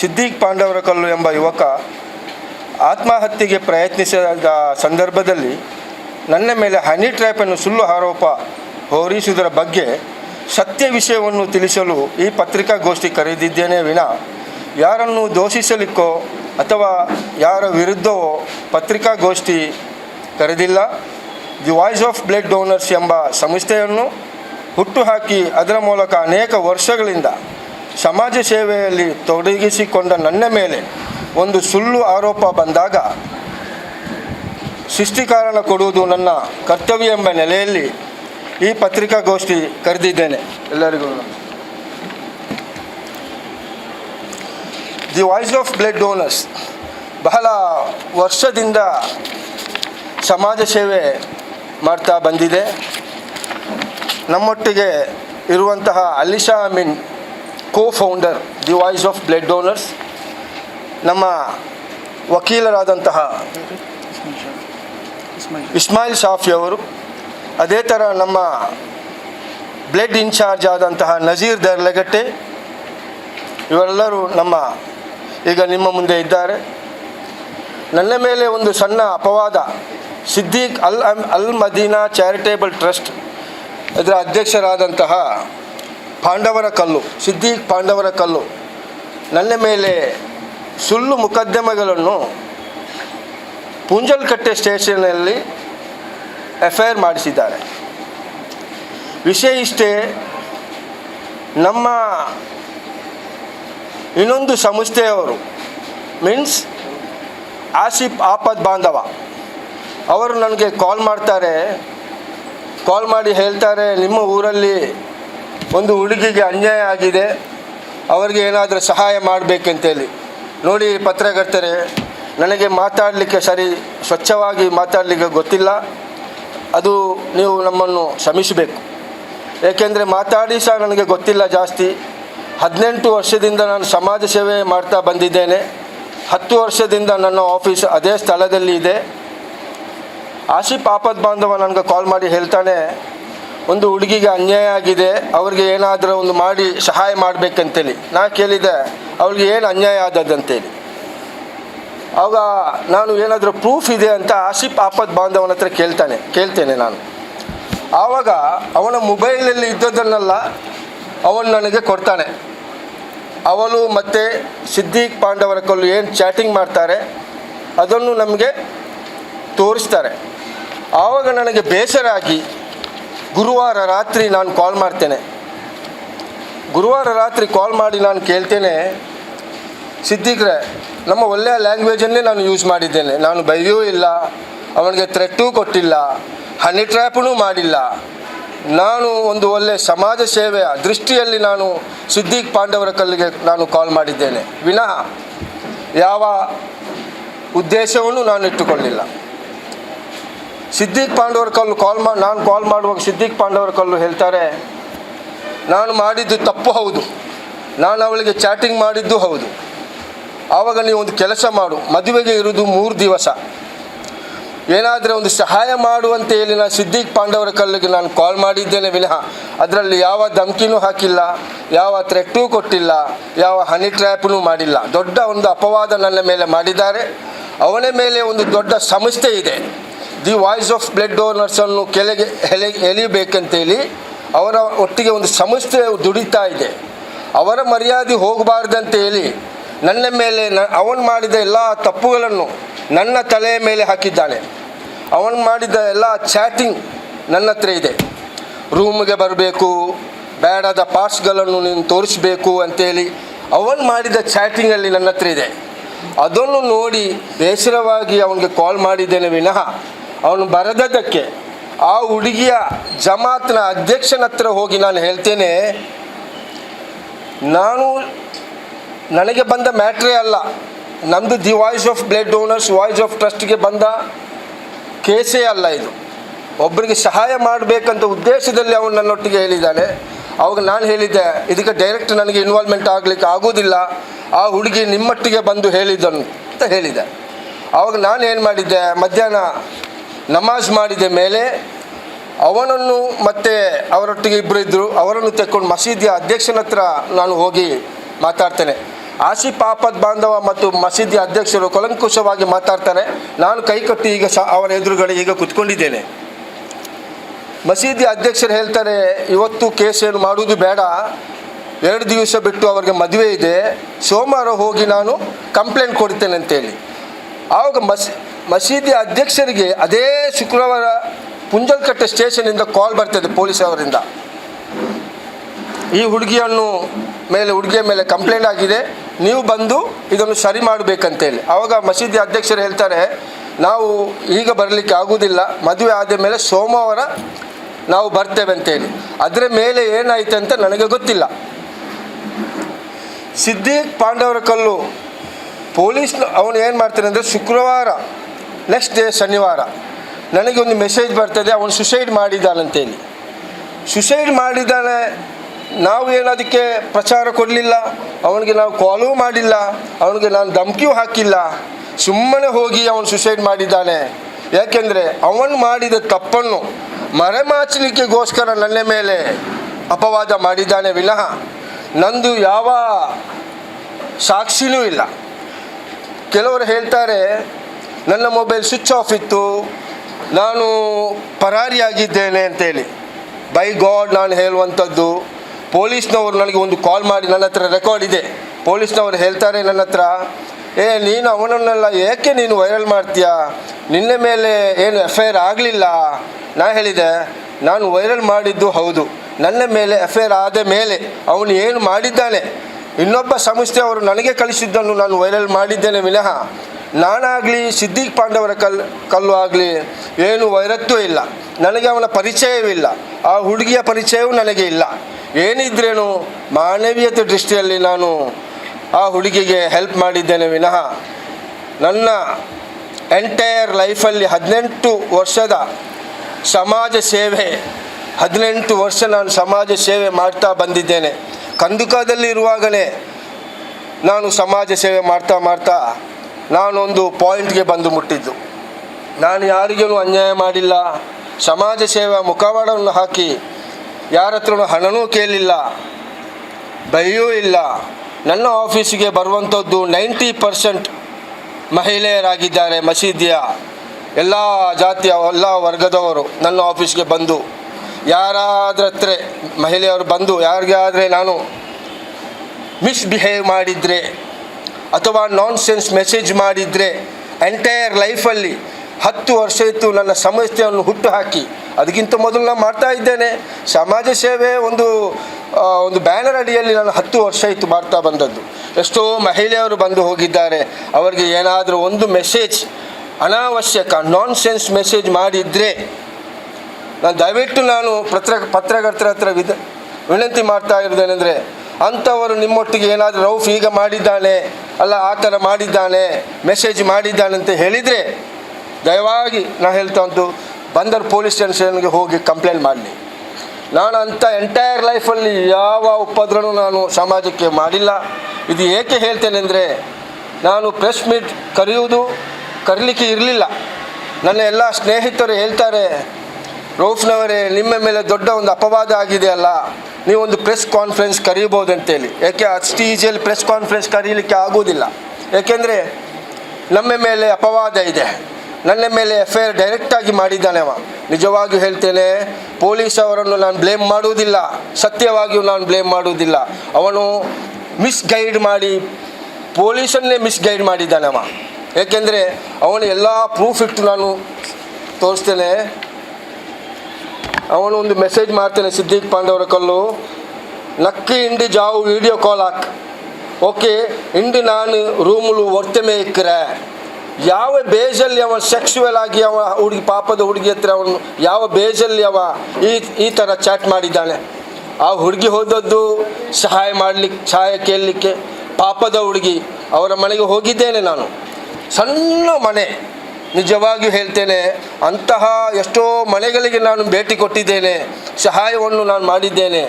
ಸಿದ್ದೀಕ್ ಪಾಂಡವರ ಕಲ್ಲು ಎಂಬ ಯುವಕ ಆತ್ಮಹತ್ಯೆಗೆ ಪ್ರಯತ್ನಿಸಿದ ಸಂದರ್ಭದಲ್ಲಿ ನನ್ನ ಮೇಲೆ ಹನಿ ಟ್ರ್ಯಾಪನ್ನು ಸುಳ್ಳು ಆರೋಪ ಹೊರಿಸುವುದರ ಬಗ್ಗೆ ಸತ್ಯ ವಿಷಯವನ್ನು ತಿಳಿಸಲು ಈ ಪತ್ರಿಕಾಗೋಷ್ಠಿ ಕರೆದಿದ್ದೇನೆ ವಿನ. ಯಾರನ್ನು ದೋಷಿಸಲಿಕ್ಕೋ ಅಥವಾ ಯಾರ ವಿರುದ್ಧವೋ ಪತ್ರಿಕಾಗೋಷ್ಠಿ ಕರೆದಿಲ್ಲ. The voice of blood donors ಎಂಬ ಸಂಸ್ಥೆಯನ್ನು ಹುಟ್ಟುಹಾಕಿ ಅದರ ಮೂಲಕ ಅನೇಕ ವರ್ಷಗಳಿಂದ ಸಮಾಜ ಸೇವೆಯಲ್ಲಿ ತೊಡಗಿಸಿಕೊಂಡ ನನ್ನ ಮೇಲೆ ಒಂದು ಸುಳ್ಳು ಆರೋಪ ಬಂದಾಗ ಸೃಷ್ಟಿಕಾರಣ ಕೊಡುವುದು ನನ್ನ ಕರ್ತವ್ಯ ಎಂಬ ನೆಲೆಯಲ್ಲಿ ಈ ಪತ್ರಿಕಾಗೋಷ್ಠಿ ಕರೆದಿದ್ದೇನೆ. ಎಲ್ಲರಿಗೂ the voice of blood donors ಬಹಳ ವರ್ಷದಿಂದ ಸಮಾಜ ಸೇವೆ ಮಾಡ್ತಾ ಬಂದಿದೆ. ನಮ್ಮೊಟ್ಟಿಗೆ ಇರುವಂತಹ Alisha Amin co founder the voice of blood donors ನಮ್ಮ ವಕೀಲರಾದಂತಹ ಇಸ್ಮಾಯಿಲ್ ಶಾಫಿ ಅವರು, ಅದೇ ಥರ ನಮ್ಮ ಬ್ಲಡ್ ಇನ್ಚಾರ್ಜ್ ಆದಂತಹ ನಜೀರ್ ದರ್ಲಗಟ್ಟೆ, ಇವರೆಲ್ಲರೂ ನಮ್ಮ ಈಗ ನಿಮ್ಮ ಮುಂದೆ ಇದ್ದಾರೆ. ನನ್ನ ಮೇಲೆ ಒಂದು ಸಣ್ಣ ಅಪವಾದ, ಸಿದ್ದೀಕ್ ಅಲ್ ಅಲ್ ಮದೀನಾ ಚಾರಿಟೇಬಲ್ ಟ್ರಸ್ಟ್, ಇದರ ಅಧ್ಯಕ್ಷರಾದಂತಹ ಪಾಂಡವರ ಕಲ್ಲು ಸಿದ್ದೀಕ್ ಪಾಂಡವರ ಕಲ್ಲು. ನನ್ನ ಮೇಲೆ ಸುಳ್ಳು ಮುಕದ್ದಮೆಗಳನ್ನು ಪುಂಜಲ್ಕಟ್ಟೆ ಸ್ಟೇಷನ್ನಲ್ಲಿ ಎಫ್ ಐ ಆರ್ ಮಾಡಿಸಿದ್ದಾರೆ. ವಿಷಯ ಇಷ್ಟೇ, ನಮ್ಮ ಇನ್ನೊಂದು ಸಂಸ್ಥೆಯವರು, ಮೀನ್ಸ್ ಆಸಿಫ್ ಆಪದ್ ಬಾಂಧವ, ಅವರು ನನಗೆ ಕಾಲ್ ಮಾಡ್ತಾರೆ. ಕಾಲ್ ಮಾಡಿ ಹೇಳ್ತಾರೆ, ನಿಮ್ಮ ಊರಲ್ಲಿ ಒಂದು ಹುಡುಗಿಗೆ ಅನ್ಯಾಯ ಆಗಿದೆ, ಅವರಿಗೆ ಏನಾದರೂ ಸಹಾಯ ಮಾಡಬೇಕಂತೇಳಿ. ನೋಡಿ ಪತ್ರಕರ್ತರೆ, ನನಗೆ ಮಾತಾಡಲಿಕ್ಕೆ ಸರಿ, ಸ್ವಚ್ಛವಾಗಿ ಮಾತಾಡಲಿಕ್ಕೆ ಗೊತ್ತಿಲ್ಲ. ಅದು ನೀವು ನಮ್ಮನ್ನು ಶ್ರಮಿಸಬೇಕು ಏಕೆಂದರೆ ಮಾತಾಡಿ ಸಹ ನನಗೆ ಗೊತ್ತಿಲ್ಲ ಜಾಸ್ತಿ. ಹದಿನೆಂಟು ವರ್ಷದಿಂದ ನಾನು ಸಮಾಜ ಸೇವೆ ಮಾಡ್ತಾ ಬಂದಿದ್ದೇನೆ. ಹತ್ತು ವರ್ಷದಿಂದ ನನ್ನ ಆಫೀಸ್ ಅದೇ ಸ್ಥಳದಲ್ಲಿ ಇದೆ. ಆಶಿ ಪಾಪದ ಬಾಂಧವ ನನಗೆ ಕಾಲ್ ಮಾಡಿ ಹೇಳ್ತಾನೆ ಒಂದು ಹುಡುಗಿಗೆ ಅನ್ಯಾಯ ಆಗಿದೆ, ಅವ್ರಿಗೆ ಏನಾದರೂ ಒಂದು ಮಾಡಿ ಸಹಾಯ ಮಾಡಬೇಕಂತೇಳಿ. ನಾ ಕೇಳಿದೆ ಅವ್ರಿಗೆ ಏನು ಅನ್ಯಾಯ ಆದದ್ದಂತೇಳಿ ಆವಾಗ ನಾನು ಏನಾದರೂ ಪ್ರೂಫ್ ಇದೆ ಅಂತ ಆಸಿಫ್ ಆಪದ್ ಬಾಂಧವನ ಹತ್ರ ಕೇಳ್ತಾನೆ, ಕೇಳ್ತೇನೆ ನಾನು. ಆವಾಗ ಅವನ ಮೊಬೈಲಲ್ಲಿ ಇದ್ದದನ್ನೆಲ್ಲ ಅವನು ನನಗೆ ಕೊಡ್ತಾನೆ. ಅವಳು ಮತ್ತು ಸಿದ್ದೀಕ್ ಪಾಂಡವರ ಕಲ್ಲು ಏನು ಚಾಟಿಂಗ್ ಮಾಡ್ತಾರೆ, ಅದನ್ನು ನಮಗೆ ತೋರಿಸ್ತಾರೆ. ಆವಾಗ ನನಗೆ ಬೇಸರ ಆಗಿ ಗುರುವಾರ ರಾತ್ರಿ ನಾನು ಕಾಲ್ ಮಾಡ್ತೇನೆ. ಗುರುವಾರ ರಾತ್ರಿ ಕಾಲ್ ಮಾಡಿ ನಾನು ಕೇಳ್ತೇನೆ, ಸಿದ್ದಿಗ್ರೆ, ನಮ್ಮ ಒಳ್ಳೆಯ ಲ್ಯಾಂಗ್ವೇಜನ್ನೇ ನಾನು ಯೂಸ್ ಮಾಡಿದ್ದೇನೆ. ನಾನು ಬೈಯೂ ಇಲ್ಲ, ಅವನಿಗೆ ಥ್ರೆಟ್ಟೂ ಕೊಟ್ಟಿಲ್ಲ ಹನಿ ಟ್ರ್ಯಾಪೂ ಮಾಡಿಲ್ಲ. ನಾನು ಒಂದು ಒಳ್ಳೆ ಸಮಾಜ ಸೇವೆಯ ದೃಷ್ಟಿಯಲ್ಲಿ ನಾನು ಸಿದ್ದಿಕ್ ಪಾಂಡವರ ಕಲ್ಲಿಗೆ ನಾನು ಕಾಲ್ ಮಾಡಿದ್ದೇನೆ. ವಿನಃ ಯಾವ ಉದ್ದೇಶವನ್ನು ನಾನು ಇಟ್ಟುಕೊಳ್ಳಿಲ್ಲ. ಸಿದ್ದೀಕ್ ಪಾಂಡವರ ಕಲ್ಲು ಕಾಲ್ ಮಾಡಿ ನಾನು ಕಾಲ್ ಮಾಡುವಾಗ ಸಿದ್ದಿಕ್ ಪಾಂಡವರ ಕಲ್ಲು ಹೇಳ್ತಾರೆ, ನಾನು ಮಾಡಿದ್ದು ತಪ್ಪು ಹೌದು. ನಾನು ಅವಳಿಗೆ ಚಾಟಿಂಗ್ ಮಾಡಿದ್ದು ಹೌದು. ಆವಾಗ ನೀವು ಒಂದು ಕೆಲಸ ಮಾಡು. ಮದುವೆಗೆ ಇರುವುದು ಮೂರು ದಿವಸ. ಏನಾದರೆ ಒಂದು ಸಹಾಯ ಮಾಡುವಂತ ಹೇಳಿ ನಾನು ಸಿದ್ದಿಕ್ ಪಾಂಡವರ ಕಲ್ಲಿಗೆ ನಾನು ಕಾಲ್ ಮಾಡಿದ್ದೇನೆ ವಿನಃ, ಅದರಲ್ಲಿ ಯಾವ ಧಮ್ಕಿನೂ ಹಾಕಿಲ್ಲ, ಯಾವ ಥ್ರೆಟ್ಟೂ ಕೊಟ್ಟಿಲ್ಲ, ಯಾವ ಹನಿ ಟ್ರ್ಯಾಪ್ನೂ ಮಾಡಿಲ್ಲ. ದೊಡ್ಡ ಒಂದು ಅಪವಾದ ನನ್ನ ಮೇಲೆ ಮಾಡಿದ್ದಾರೆ. ಅವನ ಮೇಲೆ ಒಂದು ದೊಡ್ಡ ಸಂಸ್ಥೆ ಇದೆ. ದಿ ವಾಯ್ಸ್ ಆಫ್ ಬ್ಲಡ್ ಡೋನರ್ಸನ್ನು ಕೆಳಗೆ ಎಲೆ, ಎಲಿಬೇಕಂತೇಳಿ ಅವರ ಒಟ್ಟಿಗೆ ಒಂದು ಸಂಸ್ಥೆ ದುಡಿತಾ ಇದೆ. ಅವರ ಮರ್ಯಾದೆ ಹೋಗಬಾರ್ದಂತ ಹೇಳಿ ನನ್ನ ಮೇಲೆ ನ, ಅವನು ಮಾಡಿದ ಎಲ್ಲ ತಪ್ಪುಗಳನ್ನು ನನ್ನ ತಲೆಯ ಮೇಲೆ ಹಾಕಿದ್ದಾನೆ. ಅವನು ಮಾಡಿದ ಎಲ್ಲ ಚಾಟಿಂಗ್ ನನ್ನ ಹತ್ರ ಇದೆ. ರೂಮ್ಗೆ ಬರಬೇಕು, ಬೇಡದ ಪಾರ್ಟ್ಸ್ಗಳನ್ನು ನೀನು ತೋರಿಸ್ಬೇಕು ಅಂತೇಳಿ ಅವನು ಮಾಡಿದ ಚಾಟಿಂಗಲ್ಲಿ ನನ್ನ ಹತ್ರ ಇದೆ. ಅದನ್ನು ನೋಡಿ ಬೇಸರವಾಗಿ ಅವನಿಗೆ ಕಾಲ್ ಮಾಡಿದ್ದೇನೆ ವಿನಃ ಅವನು ಬರದದ್ದಕ್ಕೆ, ಆ ಹುಡುಗಿಯ ಜಮಾತ್ನ ಅಧ್ಯಕ್ಷನ ಹತ್ರ ಹೋಗಿ ನಾನು ಹೇಳ್ತೇನೆ, ನಾನು ನನಗೆ ಬಂದ ಮ್ಯಾಟ್ರೇ ಅಲ್ಲ ನಮ್ಮದು the voice of blood donors, voice of ಟ್ರಸ್ಟ್ಗೆ ಬಂದ ಕೇಸೇ ಅಲ್ಲ ಇದು. ಒಬ್ಬರಿಗೆ ಸಹಾಯ ಮಾಡಬೇಕಂತ ಉದ್ದೇಶದಲ್ಲಿ ಅವನು ನನ್ನೊಟ್ಟಿಗೆ ಹೇಳಿದ್ದಾನೆ. ಅವಾಗ ನಾನು ಹೇಳಿದ್ದೆ, ಇದಕ್ಕೆ ಡೈರೆಕ್ಟ್ ನನಗೆ ಇನ್ವಾಲ್ವ್ಮೆಂಟ್ ಆಗಲಿಕ್ಕೆ ಆಗೋದಿಲ್ಲ, ಆ ಹುಡುಗಿ ನಿಮ್ಮೊಟ್ಟಿಗೆ ಬಂದು ಹೇಳಿದ್ದನು, ಅಂತ ಹೇಳಿದೆ ಆವಾಗ ನಾನು ಏನು ಮಾಡಿದ್ದೆ, ಮಧ್ಯಾಹ್ನ ನಮಾಜ್ ಮಾಡಿದ ಮೇಲೆ ಅವನನ್ನು ಮತ್ತೆ ಅವರೊಟ್ಟಿಗೆ ಇಬ್ಬರು ಇದ್ದರು ಅವರನ್ನು ತೆಕ್ಕೊಂಡು ಮಸೀದಿಯ ಅಧ್ಯಕ್ಷನ ಹತ್ರ ನಾನು ಹೋಗಿ ಮಾತಾಡ್ತೇನೆ. ಆಸಿಫ್ ಆಪದ್ ಬಾಂಧವ ಮತ್ತು ಮಸೀದಿ ಅಧ್ಯಕ್ಷರು ಕಲಂಕುಶವಾಗಿ ಮಾತಾಡ್ತಾರೆ. ನಾನು ಕೈಕಟ್ಟಿ ಈಗ ಅವರ ಎದುರುಗಡೆ ಈಗ ಕುತ್ಕೊಂಡಿದ್ದೇನೆ. ಮಸೀದಿ ಅಧ್ಯಕ್ಷರು ಹೇಳ್ತಾರೆ, ಇವತ್ತು ಕೇಸ್ ಏನು ಮಾಡುವುದು ಬೇಡ. ಎರಡು ದಿವಸ ಬಿಟ್ಟು ಅವರಿಗೆ ಮದುವೆ ಇದೆ. ಸೋಮವಾರ ಹೋಗಿ ನಾನು ಕಂಪ್ಲೇಂಟ್ ಕೊಡ್ತೇನೆ ಅಂತೇಳಿ. ಆವಾಗ ಮಸ್ ಮಸೀದಿ ಅಧ್ಯಕ್ಷರಿಗೆ ಅದೇ ಶುಕ್ರವಾರ ಪುಂಜಲ್ಕಟ್ಟೆ ಸ್ಟೇಷನಿಂದ ಕಾಲ್ ಬರ್ತದೆ ಪೊಲೀಸ್ ಅವರಿಂದ. ಈ ಹುಡುಗಿಯನ್ನು ಮೇಲೆ, ಹುಡುಗಿಯ ಮೇಲೆ ಕಂಪ್ಲೇಂಟ್ ಆಗಿದೆ. ನೀವು ಬಂದು ಇದನ್ನು ಸರಿ ಮಾಡಬೇಕಂತೇಳಿ. ಆವಾಗ ಮಸೀದಿ ಅಧ್ಯಕ್ಷರು ಹೇಳ್ತಾರೆ, ನಾವು ಈಗ ಬರಲಿಕ್ಕೆ ಆಗುವುದಿಲ್ಲ ಮದುವೆ ಆದ ಮೇಲೆ ಸೋಮವಾರ ನಾವು ಬರ್ತೇವೆ ಅಂತೇಳಿ ಅದರ ಮೇಲೆ ಏನಾಯಿತು ಅಂತ ನನಗೆ ಗೊತ್ತಿಲ್ಲ. ಸಿದ್ದೀಕ್ ಪಾಂಡವರ ಕಲ್ಲು ಪೊಲೀಸ್ ಅವನು ಏನು ಮಾಡ್ತಾನೆ ಅಂದರೆ ಶುಕ್ರವಾರ ನೆಕ್ಸ್ಟ್ ಡೇ ಶನಿವಾರ. ನನಗೆ ಒಂದು ಮೆಸೇಜ್ ಬರ್ತದೆ, ಅವನು ಸುಸೈಡ್ ಮಾಡಿದ್ದಾನಂತೇಳಿ. ಸುಸೈಡ್ ಮಾಡಿದ್ದಾನೆ, ನಾವು ಏನು ಅದಕ್ಕೆ ಪ್ರಚಾರ ಕೊಡಲಿಲ್ಲ, ಅವನಿಗೆ ನಾವು ಕಾಲೂ ಮಾಡಿಲ್ಲ, ಅವನಿಗೆ ನಾನು ಧಮಕಿಯೂ ಹಾಕಿಲ್ಲ. ಸುಮ್ಮನೆ ಹೋಗಿ ಅವನು ಸುಸೈಡ್ ಮಾಡಿದ್ದಾನೆ. ಯಾಕೆಂದರೆ ಅವನು ಮಾಡಿದ ತಪ್ಪನ್ನು ಮರೆಮಾಚಲಿಕ್ಕೆಗೋಸ್ಕರ ನನ್ನ ಮೇಲೆ ಅಪವಾದ ಮಾಡಿದ್ದಾನೆ ವಿನಃ. ನಂದು ಯಾವ ಸಾಕ್ಷಿನೂ ಇಲ್ಲ. ಕೆಲವರು ಹೇಳ್ತಾರೆ ನನ್ನ ಮೊಬೈಲ್ ಸ್ವಿಚ್ ಆಫ್ ಇತ್ತು. ನಾನು ಪರಾರಿಯಾಗಿದ್ದೇನೆ ಅಂತೇಳಿ. ಬೈ ಗಾಡ್ ನಾನು ಹೇಳುವಂಥದ್ದು, ಪೊಲೀಸ್ನವರು ನನಗೆ ಒಂದು ಕಾಲ್ ಮಾಡಿ ನನ್ನ ಹತ್ರ ರೆಕಾರ್ಡ್ ಇದೆ. ಪೊಲೀಸ್ನವರು ಹೇಳ್ತಾರೆ ನನ್ನ ಹತ್ರ, ಏ, ನೀನು ಅವನನ್ನೆಲ್ಲ ಏಕೆ ನೀನು ವೈರಲ್ ಮಾಡ್ತೀಯಾ? ನಿನ್ನೆ ಮೇಲೆ ಏನು ಎಫ್ ಐ ಆರ್ ಆಗಲಿಲ್ಲ? ನಾ ಹೇಳಿದೆ, ನಾನು ವೈರಲ್ ಮಾಡಿದ್ದು ಹೌದು. ನನ್ನ ಮೇಲೆ ಎಫ್ ಐ ಆರ್ ಆದ ಮೇಲೆ ಅವನು ಏನು ಮಾಡಿದ್ದಾನೆ? ಇನ್ನೊಬ್ಬ ಸಂಸ್ಥೆ ಅವರು ನನಗೆ ಕಳಿಸಿದ್ದನ್ನು ನಾನು ವೈರಲ್ ಮಾಡಿದ್ದೇನೆ ವಿನಃ. ನಾನಾಗಲಿ ಸಿದ್ದಿಕ್ ಪಾಂಡವರ ಕಲ್ ಕಲ್ಲು ಆಗಲಿ ಏನು ವೈರತ್ವ ಇಲ್ಲ. ನನಗೆ ಅವನ ಪರಿಚಯವಿಲ್ಲ ಆ ಹುಡುಗಿಯ ಪರಿಚಯವೂ ನನಗೆ ಇಲ್ಲ. ಏನಿದ್ರೇನು ಮಾನವೀಯತೆ ದೃಷ್ಟಿಯಲ್ಲಿ ನಾನು ಆ ಹುಡುಗಿಗೆ ಹೆಲ್ಪ್ ಮಾಡಿದ್ದೇನೆ ವಿನಃ ನನ್ನ ಎಂಟೈರ್ ಲೈಫಲ್ಲಿ ಹದಿನೆಂಟು ವರ್ಷದ ಸಮಾಜ ಸೇವೆ, ಹದಿನೆಂಟು ವರ್ಷ ನಾನು ಸಮಾಜ ಸೇವೆ ಮಾಡ್ತಾ ಬಂದಿದ್ದೇನೆ. ಕಂದುಕದಲ್ಲಿರುವಾಗಲೇ ನಾನು ಸಮಾಜ ಸೇವೆ ಮಾಡ್ತಾ ಮಾಡ್ತಾ ನಾನೊಂದು ಪಾಯಿಂಟ್ಗೆ ಬಂದು ಮುಟ್ಟಿದ್ದು. ನಾನು ಯಾರಿಗೂ ಅನ್ಯಾಯ ಮಾಡಿಲ್ಲ. ಸಮಾಜ ಸೇವಾ ಮುಖವಾಡವನ್ನು ಹಾಕಿ ಯಾರ ಹತ್ರನೂ ಹಣನೂ ಕೇಳಿಲ್ಲ. ಬೈಯೂ ಇಲ್ಲ. ನನ್ನ ಆಫೀಸಿಗೆ ಬರುವಂಥದ್ದು ನೈಂಟಿ ಪರ್ಸೆಂಟ್ ಮಹಿಳೆಯರಾಗಿದ್ದಾರೆ, ಮಸೀದಿಯ ಎಲ್ಲ ಜಾತಿಯ, ಎಲ್ಲ ವರ್ಗದವರು ನನ್ನ ಆಫೀಸ್ಗೆ ಬಂದು. ಯಾರಾದ್ರತ್ರ ಮಹಿಳೆಯರು ಬಂದು, ಯಾರಿಗಾದರೆ ನಾನು ಮಿಸ್ಬಿಹೇವ್ ಮಾಡಿದರೆ ಅಥವಾ ನಾನ್ ಸೆನ್ಸ್ ಮೆಸೇಜ್ ಮಾಡಿದರೆ ಎಂಟೈರ್ ಲೈಫಲ್ಲಿ ಹತ್ತು ವರ್ಷ ಇತ್ತು ನನ್ನ ಸಮಸ್ಯೆಯನ್ನು ಹುಟ್ಟು ಹಾಕಿ ಅದಕ್ಕಿಂತ ಮೊದಲು ನಾನು ಮಾಡ್ತಾ ಇದ್ದೇನೆ. ಸಮಾಜ ಸೇವೆ ಒಂದು ಒಂದು ಬ್ಯಾನರ್ ಅಡಿಯಲ್ಲಿ ನಾನು ಹತ್ತು ವರ್ಷ ಇತ್ತು ಮಾಡ್ತಾ ಬಂದದ್ದು. ಎಷ್ಟೋ ಮಹಿಳೆಯರು ಬಂದು ಹೋಗಿದ್ದಾರೆ. ಅವರಿಗೆ ಏನಾದರೂ ಒಂದು ಮೆಸೇಜ್ ಅನಾವಶ್ಯಕ ನಾನ್ ಸೆನ್ಸ್ ಮೆಸೇಜ್ ಮಾಡಿದರೆ ನಾನು ದಯವಿಟ್ಟು ನಾನು ಪತ್ರ, ಪತ್ರಕರ್ತರ ಹತ್ರ ವಿದ, ವಿನಂತಿ ಮಾಡ್ತಾ ಇರೋದೇನೆಂದರೆ ಅಂಥವರು ನಿಮ್ಮೊಟ್ಟಿಗೆ ಏನಾದರೂ ರೌಫ್ ಈಗ ಮಾಡಿದ್ದಾನೆ ಅಲ್ಲ ಆ ಥರ ಮಾಡಿದ್ದಾನೆ ಮೆಸೇಜ್ ಮಾಡಿದ್ದಾನೆ ಅಂತ ಹೇಳಿದರೆ, ದಯವಾಗಿ ನಾನು ಹೇಳ್ತಾ ಬಂದರ್ ಪೊಲೀಸ್ ಸ್ಟೇಷನ್ಗೆ ಹೋಗಿ ಕಂಪ್ಲೇಂಟ್ ಮಾಡಲಿ. ನಾನು ಅಂಥ ಎಂಟೈರ್ ಲೈಫಲ್ಲಿ ಯಾವ ಉಪದ್ರವೂ ನಾನು ಸಮಾಜಕ್ಕೆ ಮಾಡಿಲ್ಲ. ಇದು ಏಕೆ ಹೇಳ್ತೇನೆ ಅಂದರೆ, ನಾನು ಪ್ರೆಸ್ ಮೀಟ್ ಕರೆಯುವುದು, ಕರೀಲಿಕ್ಕೆ ಇರಲಿಲ್ಲ. ನನ್ನ ಎಲ್ಲ ಸ್ನೇಹಿತರು ಹೇಳ್ತಾರೆ, ರೌಫ್ನವರೇ, ನಿಮ್ಮ ಮೇಲೆ ದೊಡ್ಡ ಒಂದು ಅಪವಾದ ಆಗಿದೆ ಅಲ್ಲ. ನೀವೊಂದು ಪ್ರೆಸ್ ಕಾನ್ಫರೆನ್ಸ್ ಕರೀಬೋದು ಅಂತೇಳಿ ಯಾಕೆ ಅಷ್ಟು ಈಜಿಯಲ್ಲಿ ಪ್ರೆಸ್ ಕಾನ್ಫರೆನ್ಸ್ ಕರೀಲಿಕ್ಕೆ ಆಗೋದಿಲ್ಲ ಏಕೆಂದರೆ ನಮ್ಮ ಮೇಲೆ ಅಪವಾದ ಇದೆ. ನನ್ನ ಮೇಲೆ ಎಫ್ ಐ ಆರ್ ಡೈರೆಕ್ಟಾಗಿ ಮಾಡಿದ್ದಾನೆ ಅವ. ನಿಜವಾಗಿಯೂ ಹೇಳ್ತೇನೆ ಪೊಲೀಸ್ ಅವರನ್ನು ನಾನು ಬ್ಲೇಮ್ ಮಾಡುವುದಿಲ್ಲ. ಸತ್ಯವಾಗಿಯೂ ನಾನು ಬ್ಲೇಮ್ ಮಾಡುವುದಿಲ್ಲ. ಅವನು ಮಿಸ್ಗೈಡ್ ಮಾಡಿ ಪೊಲೀಸನ್ನೇ ಮಿಸ್ಗೈಡ್ ಮಾಡಿದ್ದಾನೆ ಅವ. ಏಕೆಂದರೆ ಅವನು ಎಲ್ಲ ಪ್ರೂಫ್ ಇಟ್ಟು ನಾನು ತೋರಿಸ್ತೇನೆ ಅವನು ಒಂದು ಮೆಸೇಜ್ ಮಾಡ್ತೇನೆ ಸಿದ್ದಿಕ್ ಪಾಂಡವರ ಕಲ್ಲು, ನಕ್ಕಿ ಇಂಡಿ ಜಾವು ವಿಡಿಯೋ ಕಾಲ್ ಹಾಕ್. ಓಕೆ ಇಂಡಿ ನಾನು ರೂಮುಲು ಒರ್ತಮೆ ಇಕ್ಕರೆ. ಯಾವ ಬೇಜಲ್ಲಿ ಅವ ಸೆಕ್ಸುವಲ್ ಆಗಿ ಅವ ಹುಡುಗಿ, ಪಾಪದ ಹುಡುಗಿ ಹತ್ರ ಅವನು, ಯಾವ ಬೇಜಲ್ಲಿ ಅವ ಈ ಈ ಥರ ಚಾಟ್ ಮಾಡಿದ್ದಾನೆ. ಆ ಹುಡುಗಿ ಹೋದದ್ದು ಸಹಾಯ ಮಾಡಲಿಕ್ಕೆ ಸಹಾಯ ಕೇಳಲಿಕ್ಕೆ ಪಾಪದ ಹುಡುಗಿ. ಅವರ ಮನೆಗೆ ಹೋಗಿದ್ದೇನೆ ನಾನು. ಸಣ್ಣ ಮನೆ. ನಿಜವಾಗಿಯೂ ಹೇಳ್ತೇನೆ, ಅಂತಹ ಎಷ್ಟೋ ಮನೆಗಳಿಗೆ ನಾನು ಭೇಟಿ ಕೊಟ್ಟಿದ್ದೇನೆ, ಸಹಾಯವನ್ನು ನಾನು ಮಾಡಿದ್ದೇನೆ.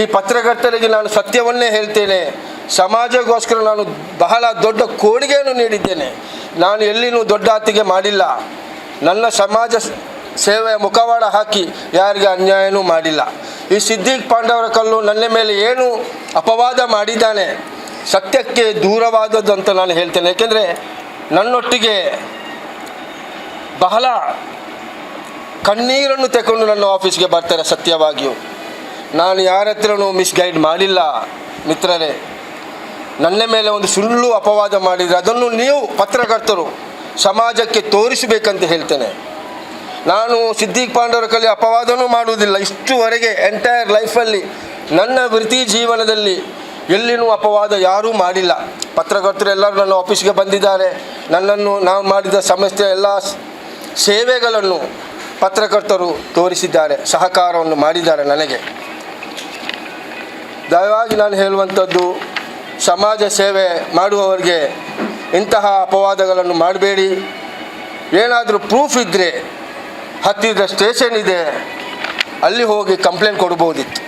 ಈ ಪತ್ರಕರ್ತರಿಗೆ ನಾನು ಸತ್ಯವನ್ನೇ ಹೇಳ್ತೇನೆ. ಸಮಾಜಗೋಸ್ಕರ ನಾನು ಬಹಳ ದೊಡ್ಡ ಕೊಡುಗೆಯನ್ನು ನೀಡಿದ್ದೇನೆ. ನಾನು ಎಲ್ಲಿನೂ ದೊಡ್ಡ ಆತಿಗೆ ಮಾಡಿಲ್ಲ. ನನ್ನ ಸಮಾಜ ಸೇವೆಯ ಮುಖವಾಡ ಹಾಕಿ ಯಾರಿಗೆ ಅನ್ಯಾಯನೂ ಮಾಡಿಲ್ಲ. ಈ ಸಿದ್ದಿಕ್ ಪಾಂಡವರ ಕಲ್ಲು ನನ್ನ ಮೇಲೆ ಏನು ಅಪವಾದ ಮಾಡಿದ್ದಾನೆ, ಸತ್ಯಕ್ಕೆ ದೂರವಾದದ್ದು ಅಂತ ನಾನು ಹೇಳ್ತೇನೆ. ಯಾಕೆಂದರೆ ನನ್ನೊಟ್ಟಿಗೆ ಬಹಳ ಕಣ್ಣೀರನ್ನು ತಗೊಂಡು ನನ್ನ ಆಫೀಸ್ಗೆ ಬರ್ತಾರೆ ಸತ್ಯವಾಗಿಯೂ. ನಾನು ಯಾರ ಹತ್ರನೂ ಮಿಸ್ಗೈಡ್ ಮಾಡಿಲ್ಲ, ಮಿತ್ರರೇ. ನನ್ನ ಮೇಲೆ ಒಂದು ಸುಳ್ಳು ಅಪವಾದ ಮಾಡಿದರೆ ಅದನ್ನು ನೀವು ಪತ್ರಕರ್ತರು ಸಮಾಜಕ್ಕೆ ತೋರಿಸಬೇಕಂತ ಹೇಳ್ತೇನೆ. ನಾನು ಸಿದ್ದಿಕ್ ಪಾಂಡವರ ಕಲಿ ಅಪವಾದನೂ ಮಾಡುವುದಿಲ್ಲ. ಇಷ್ಟುವರೆಗೆ ಎಂಟೈರ್ ಲೈಫಲ್ಲಿ ನನ್ನ ವೃತ್ತಿ ಜೀವನದಲ್ಲಿ ಎಲ್ಲಿನೂ ಅಪವಾದ ಯಾರೂ ಮಾಡಿಲ್ಲ. ಪತ್ರಕರ್ತರು ಎಲ್ಲರೂ ನನ್ನ ಆಫೀಸ್ಗೆ ಬಂದಿದ್ದಾರೆ. ನನ್ನನ್ನು ನಾವು ಮಾಡಿದ ಸಮಸ್ಯೆ ಎಲ್ಲ ಸೇವೆಗಳನ್ನು ಪತ್ರಕರ್ತರು ತೋರಿಸಿದ್ದಾರೆ, ಸಹಕಾರವನ್ನು ಮಾಡಿದ್ದಾರೆ ನನಗೆ. ದಯವಾಗಿ ನಾನು ಹೇಳುವಂಥದ್ದು, ಸಮಾಜ ಸೇವೆ ಮಾಡುವವರಿಗೆ ಇಂತಹ ಅಪವಾದಗಳನ್ನು ಮಾಡಬೇಡಿ. ಏನಾದರೂ ಪ್ರೂಫ್ ಇದ್ದರೆ ಹತ್ತಿರದ ಸ್ಟೇಷನ್ ಇದೆ, ಅಲ್ಲಿ ಹೋಗಿ ಕಂಪ್ಲೇಂಟ್ ಕೊಡ್ಬೋದಿತ್ತು.